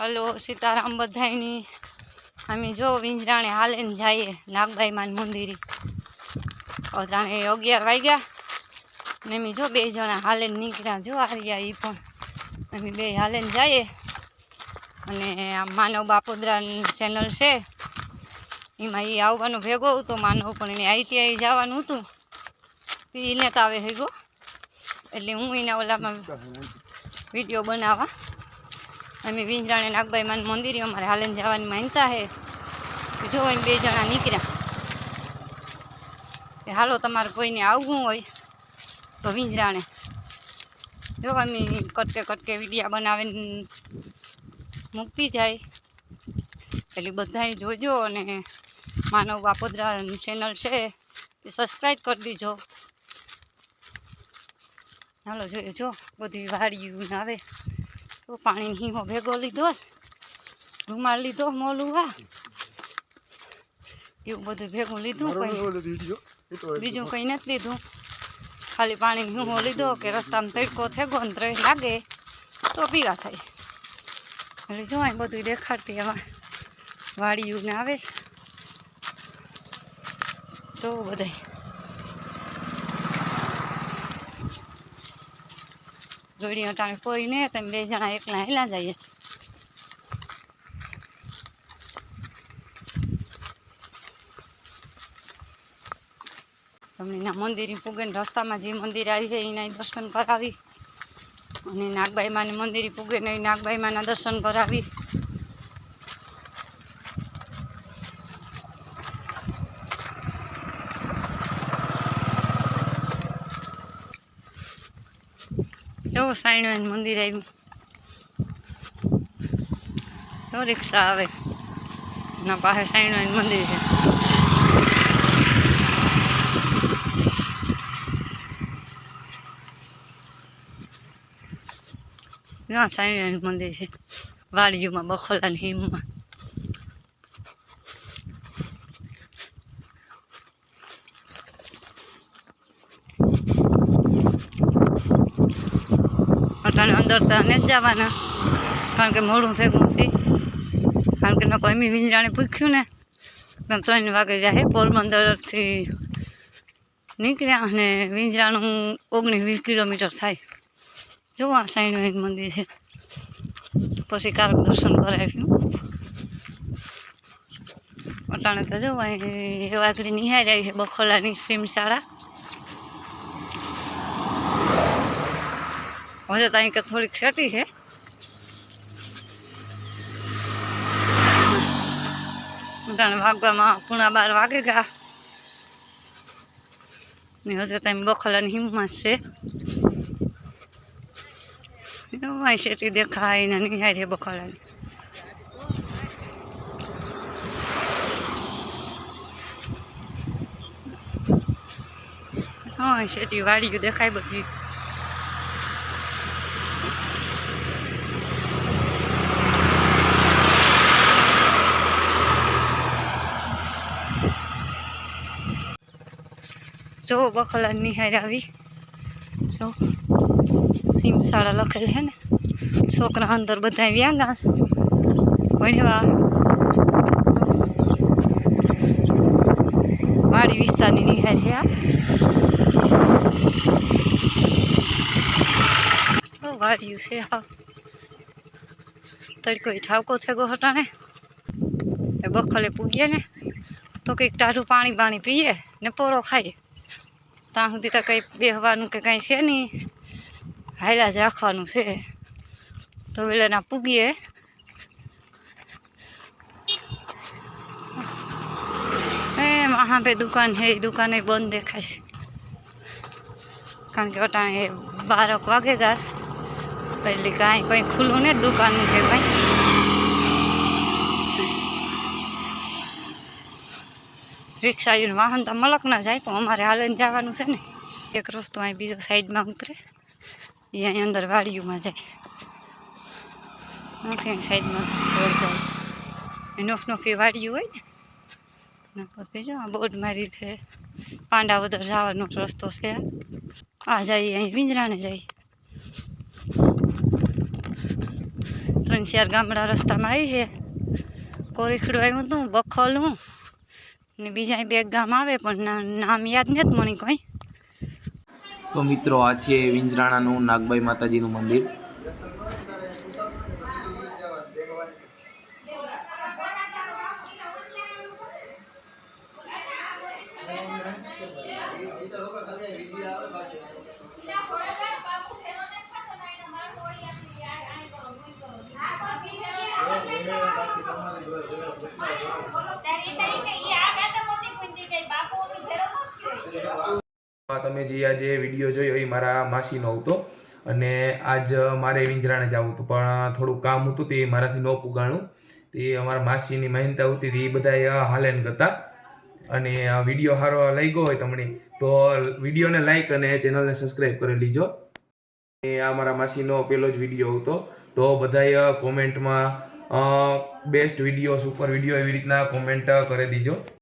Hello Sitaram બધાયની. અમે જો વિંજરાણે હાલીને જઈએ નાગબાઈ માન મંદિરે અજાણે અગિયાર વાગ્યા ને અમે જો બે જણા હાલીને નીકળ્યા. જો આર્યા એ પણ. અમે બે હાલીને જઈએ. અને આ માનવ બાપોદરા ચેનલ છે. એમાં એ આવવાનો ભેગો હતો. માનવ પણ એને આઈટીઆઈ જવાનું હતું. તે એને તો આવે ભેગો. એટલે હું એના ઓલામાં વીડિયો બનાવવા. અમે વિંજરાણે નાગભાઈ માન મંદિરે અમારે હાલીને જવાની માનતા હે. જો એમ બે જણા નીકળ્યા. કે હાલો તમારે કોઈને આવવું હોય તો વિંજરાણે જો અમે કટકે કટકે વિડીયા બનાવીને મૂકતી જાય. એટલે બધાએ જોજો અને માનવ બાપોદરા ચેનલ છે એ સબસ્ક્રાઈબ કરી દીજો. હાલો જોઈએ જો બધી વાડીયું આવે. તો પાણી હીમો ભેગો લીધો છે. રૂમાલ લીધો મોલું આ એવું બધું ભેગું લીધું કઈ. બીજું? કંઈ નથી લીધું. ખાલી પાણી હીમો લીધો કે રસ્તામાં તડકો થેગો ને ત્રય લાગે તો પીવા થાય. એટલે જો અહીં બધું દેખાડતી એમાં વાડી ને આવે છે. તો બધાય જોડી અટાણે કોઈ નહીં તમે બે જણા એકલા હેલા જઈએ છીએ. તમને એના મંદિર પૂગે રસ્તામાં જે મંદિર આવી છે, એના દર્શન કરાવી. અને નાગબાઈ માને મંદિર પૂગે ને નાગબાઈ માના દર્શન કરાવી. જો સાઈણ મંદિર આવ્યું જો રિક્ષા આવે. એના પાસે સાઈણ મંદિર છે. ના સાઈણ મંદિર છે. વાડીઓમાં, બખોલાની હિમમાં. અટાણે અમે જ જવાના. કારણ કે મોડું થયું નથી. કારણ કે નકો એમ વિંજરાણે પૂછ્યું ને, તો ત્રણ વાગે જાય પોરબંદરથી નીકળ્યા અને વિંજરાણું ઓગણીસ વીસ કિલોમીટર થાય. જુઓ આ સાઈનું મંદિર છે. પછી કારક દર્શન કરાવ્યું. અટાણે તો જો અહીં વાઘડી નિહાળી આવી છે બખોલાની સીમ હવે તો અહીં થોડીક સેટી છે. જાણે વાગવામાં પૂણા બાર વાગે ગયા. ને હજુ તમે બખોલાની હિંમત છે. એવું સેટી દેખાય ને છે બખોલાની. હા, સેટી વાડીયું દેખાય બધી. જો બખોલા નિહાર આવી જો સીમશાળા લખેલ છે ને છોકરા અંદર બધા વ્યાંગા છે ભણવા વાડી વિસ્તારની નિહાર છે આ તો વાડિયું છે હા તડકો ઠાવકો થયો હટાને એ બખોલે પૂગીએ ને તો કંઈક ટાઢું પાણી પાણી પીએ ને પોરો ખાઈએ ત્યાં સુધી તો કંઈ બેહવાનું કે કાંઈ છે નહીં હાયલા જ રાખવાનું છે તો વેલાના પૂગીએ वहाँ पे दुकान है दुकान बंद देखा कारण के अटाने बारह वागेगा पहले कहीं कहीं खुलू नहीं दुकान के कहीं રિક્ષા આવીને વાહન તો મલક ના જાય પણ અમારે હાલીને જવાનું છે ને. એક રસ્તો અહીં બીજો સાઈડમાં ઉતરે. એ અહીં અંદર વાડીઓમાં જાય. નથી અહીં સાઈડમાં રોડ જાય. એ નોખ વાડીઓ હોય ને. પછી જો આ બોર્ડ મારી છે પાંડાવદર જવાનો રસ્તો છે. આ જઈએ અહીં વિંજરાને ત્રણ ત્રણ ચાર ગામડા રસ્તામાં આવી છે કોરીખડું આવ્યું હતું બખોલું. ને બીજા બે ગામ આવે પણ નામ યાદ નથી મને કોઈ. તો મિત્રો આ છે વિંજરાણાનું નાગબાઈ માતાજીનું મંદિર. તમે જે આજે વીડિયો જોયો એ મારા માસીનો હતો. અને આજ મારે વિંજરાણે જવું હતું. પણ થોડું કામ હતું તે મારાથી ન પુગાણું. તે અમારા માસીની મહેનતા હતી તે બધા હાલેન કરતા અને વીડિયો સારો લાગ્યો હોય તમને, તો વિડીયોને લાઈક અને ચેનલને સબસ્ક્રાઈબ કરી લીજો. એ આ મારા માસીનો પહેલો જ વીડિયો હતો. તો બધાએ કોમેન્ટમાં બેસ્ટ વીડિયો સુપર વીડિયો એવી રીતના કોમેન્ટ કરી દીજો.